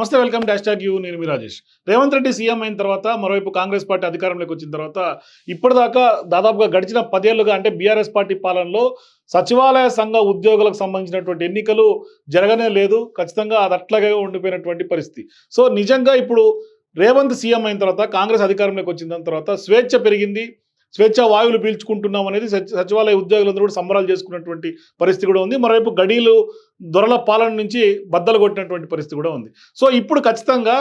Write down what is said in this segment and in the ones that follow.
నమస్తే welcome dash tag you. నేను మీ రాజేష్. రేవంత్ రెడ్డి సీఎం అయిన తర్వాత మరోవైపు కాంగ్రెస్ పార్టీ అధికారంలోకి వచ్చిన తర్వాత ఇప్పటిదాకా దాదాపుగా గడిచిన పదేళ్ళుగా అంటే బీఆర్ఎస్ పార్టీ పాలనలో సచివాలయ సంఘ ఉద్యోగులకు సంబంధించినటువంటి ఎన్నికలు జరగనే లేదు. ఖచ్చితంగా అది అట్లాగే ఉండిపోయినటువంటి పరిస్థితి. సో నిజంగా ఇప్పుడు రేవంత్ సీఎం అయిన తర్వాత కాంగ్రెస్ అధికారంలోకి వచ్చిన తర్వాత స్వేచ్ఛ పెరిగింది. స్వేచ్ఛ వాయువులు పీల్చుకుంటున్నాం అనేది సచివాలయ ఉద్యోగులందరూ కూడా సంబరాలు చేసుకున్నటువంటి పరిస్థితి కూడా ఉంది. మరోవైపు గడీలు దొరల పాలన నుంచి బద్దలు కొట్టినటువంటి పరిస్థితి కూడా ఉంది. సో ఇప్పుడు ఖచ్చితంగా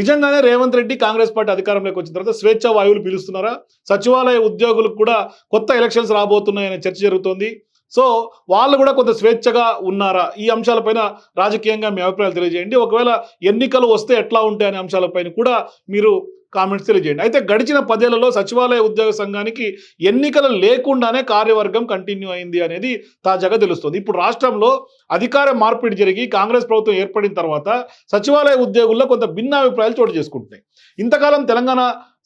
నిజంగానే రేవంత్ రెడ్డి కాంగ్రెస్ పార్టీ అధికారంలోకి వచ్చిన తర్వాత స్వేచ్ఛ వాయువులు పీలుస్తున్నారా? సచివాలయ ఉద్యోగులకు కూడా కొత్త ఎలక్షన్స్ రాబోతున్నాయనే చర్చ జరుగుతోంది. సో వాళ్ళు కూడా కొంత స్వేచ్ఛగా ఉన్నారా? ఈ అంశాలపైన రాజకీయంగా మీ అభిప్రాయాలు తెలియజేయండి. ఒకవేళ ఎన్నికలు వస్తే ఎట్లా ఉంటాయి అనే అంశాలపైన కూడా మీరు కామెంట్స్ తెలియజేయండి. అయితే గడిచిన పదేళ్ళలో సచివాలయ ఉద్యోగ సంఘానికి ఎన్నికలు లేకుండానే కార్యవర్గం కంటిన్యూ అయింది అనేది తాజాగా తెలుస్తుంది. ఇప్పుడు రాష్ట్రంలో అధికార మార్పిడి జరిగి కాంగ్రెస్ ప్రభుత్వం ఏర్పడిన తర్వాత సచివాలయ ఉద్యోగుల్లో కొంత భిన్న అభిప్రాయాలు చోటు చేసుకుంటున్నాయి. ఇంతకాలం తెలంగాణ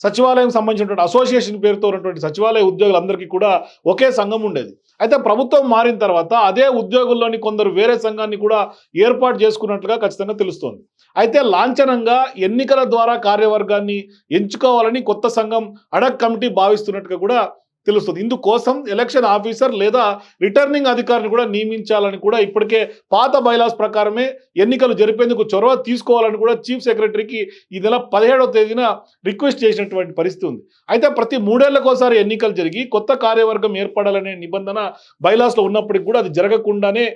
సచివాలయం సంబంధించినటువంటి అసోసియేషన్ పేరుతో ఉన్నటువంటి సచివాలయ ఉద్యోగులందరికీ కూడా ఒకే సంఘం ఉండేది. అయితే ప్రభుత్వం మారిన తర్వాత అదే ఉద్యోగుల్లోని కొందరు వేరే సంఘాన్ని కూడా ఏర్పాటు చేసుకున్నట్లుగా ఖచ్చితంగా తెలుస్తోంది. అయితే లాంఛనంగా ఎన్నికల ద్వారా కార్యవర్గాన్ని ఎంచుకోవాలని కొత్త సంఘం అడక్ కమిటీ భావిస్తున్నట్టుగా కూడా తెలుస్తుంది. ఇందుకోసం ఎలక్షన్ ఆఫీసర్ లేదా రిటర్నింగ్ అధికారిని కూడా నియమించాలని కూడా ఇప్పటికే పాత బైలాస్ ప్రకారమే ఎన్నికలు జరిపేందుకు చొరవ తీసుకోవాలని కూడా చీఫ్ సెక్రటరీకి ఈ నెల పదిహేడవ తేదీన రిక్వెస్ట్ చేసినటువంటి పరిస్థితి ఉంది. అయితే ప్రతి మూడేళ్ళకోసారి ఎన్నికలు జరిగి కొత్త కార్యవర్గం ఏర్పడాలనే నిబంధన బైలాస్లో ఉన్నప్పటికీ కూడా అది జరగకుండానే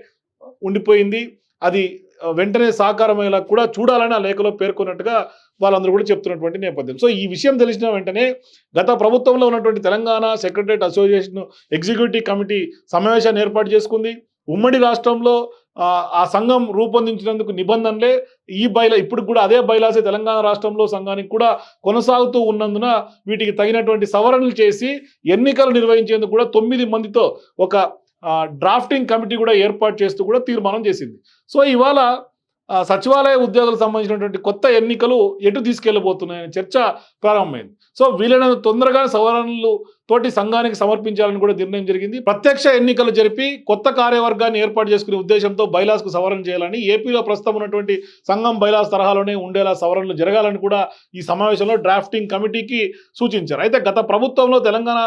ఉండిపోయింది. అది వెంటనే సాకారమయ్యేలా కూడా చూడాలని ఆ లేఖలో పేర్కొన్నట్టుగా వాళ్ళందరూ కూడా చెప్తున్నటువంటి నేపథ్యం. సో ఈ విషయం తెలిసిన వెంటనే గత ప్రభుత్వంలో ఉన్నటువంటి Telangana secretariat association executive committee సమావేశాన్ని ఏర్పాటు చేసుకుంది. ఉమ్మడి రాష్ట్రంలో ఆ, సంఘం రూపొందించినందుకు నిబంధనలే ఈ బైలా ఇప్పుడు కూడా అదే బైలాసే తెలంగాణ రాష్ట్రంలో సంఘానికి కూడా కొనసాగుతూ ఉన్నందున వీటికి తగినటువంటి సవరణలు చేసి ఎన్నికలు నిర్వహించేందుకు కూడా తొమ్మిది మందితో ఒక డ్రాఫ్టింగ్ కమిటీ కూడా ఏర్పాటు చేస్తూ కూడా తీర్మానం చేసింది. సో ఇవాళ సచివాలయ ఉద్యోగులకు సంబంధించినటువంటి కొత్త ఎన్నికలు ఎటు తీసుకెళ్ళబోతున్నాయనే చర్చ ప్రారంభమైంది. సో వీలైనంత తొందరగా సవరణలు తోటి సంఘానికి సమర్పించాలని కూడా నిర్ణయం జరిగింది. ప్రత్యక్ష ఎన్నికలు జరిపి కొత్త కార్యవర్గాన్ని ఏర్పాటు చేసుకునే ఉద్దేశంతో బైలాస్కు సవరణ చేయాలని ఏపీలో ప్రస్తుతం ఉన్నటువంటి సంఘం బైలాస్ తరహాలోనే ఉండేలా సవరణలు జరగాలని కూడా ఈ సమావేశంలో డ్రాఫ్టింగ్ కమిటీకి సూచించారు. అయితే గత ప్రభుత్వంలో తెలంగాణ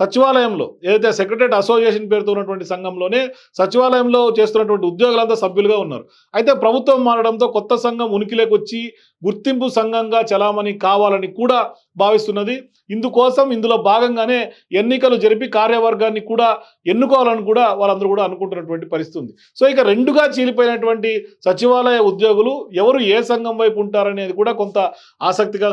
సచివాలయంలో ఏదైతే సెక్రటరేట్ అసోసియేషన్ పేరుతో ఉన్నటువంటి సంఘంలోనే సచివాలయంలో చేస్తున్నటువంటి ఉద్యోగులంతా సభ్యులుగా ఉన్నారు. అయితే ప్రభుత్వం మారడంతో కొత్త సంఘం ఉనికిలోకి వచ్చి గుర్తింపు సంఘంగా చలామణి కావాలని కూడా భావిస్తున్నది. ఇందుకోసం ఇందులో భాగంగానే ఎన్నికలు జరిపి కార్యవర్గాన్ని కూడా ఎన్నుకోవాలని కూడా వాళ్ళందరూ కూడా అనుకుంటున్నటువంటి పరిస్థితి ఉంది సో ఇక రెండుగా చీలిపోయినటువంటి సచివాలయ ఉద్యోగులు ఎవరు ఏ సంఘం వైపు ఉంటారనేది కూడా కొంత ఆసక్తిగా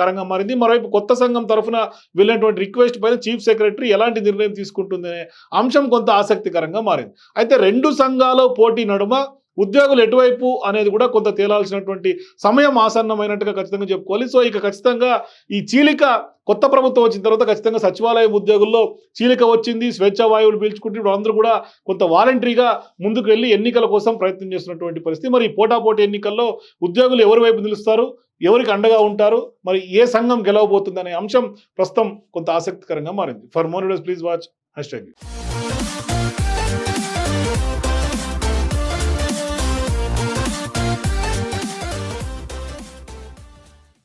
కరంగా మారింది. మరోవైపు కొత్త సంఘం తరఫున వెళ్ళినటువంటి రిక్వెస్ట్ పైన చీఫ్ సెక్రటరీ ఎలాంటి నిర్ణయం తీసుకుంటుందనే అంశం కొంత ఆసక్తికరంగా మారింది. అయితే రెండు సంఘాలు పోటీ నడుమ ఉద్యోగులు ఎటువైపు అనేది కూడా కొంత తేలాల్సినటువంటి సమయం ఆసన్నమైనట్టుగా ఖచ్చితంగా చెప్పుకోవాలి. సో ఇక ఖచ్చితంగా ఈ చీలిక కొత్త ప్రభుత్వం వచ్చిన తర్వాత ఖచ్చితంగా సచివాలయ ఉద్యోగుల్లో చీలిక వచ్చింది. స్వేచ్ఛ వాయువులు పీల్చుకుంటే ఇప్పుడు అందరూ కూడా కొంత వాలంటరీగా ముందుకు వెళ్ళి ఎన్నికల కోసం ప్రయత్నం చేస్తున్నటువంటి పరిస్థితి. మరి పోటాపోటీ ఎన్నికల్లో ఉద్యోగులు ఎవరి వైపు నిలుస్తారు? ఎవరికి అండగా ఉంటారు? మరి ఏ సంఘం గెలవబోతుంది అనే అంశం ప్రస్తుతం కొంత ఆసక్తికరంగా మారింది. For more please watch hash